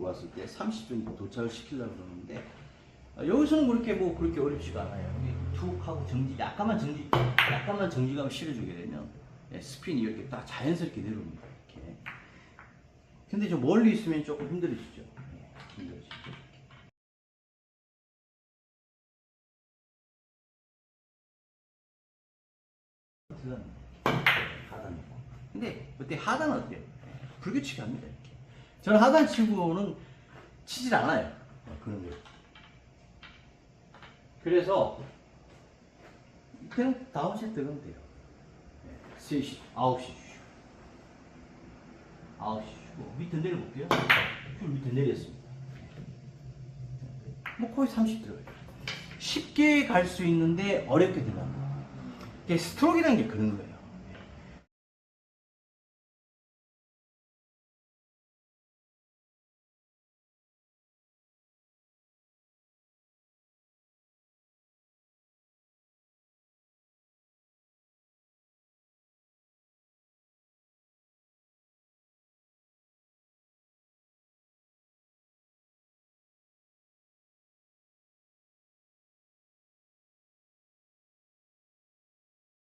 왔을 때 30 정도 도착을 시키려고 그러는데 아, 여기서는 그렇게 뭐 그렇게 어렵지가 않아요. 툭 하고 정지, 약간만 정지, 약간만 정지감 실어주게 되면 예, 스핀이 이렇게 딱 자연스럽게 내려옵니다. 이렇게. 근데 좀 멀리 있으면 조금 힘들어지죠. 예, 힘들어지죠. 하단, 하단. 근데 그때 하단은 어때요? 불규칙합니다. 저는 하단 치고는 치질 않아요. 어, 그런 거. 그래서 그냥 다음 세트 들어가면 돼요. 네, 3시, 9시 주시고 9시 주고 밑에 내려볼게요. 줄 밑에 내렸습니다. 뭐 거의 30 들어가요. 쉽게 갈 수 있는데 어렵게. 이게 스트로크라는 게 그런 거예요.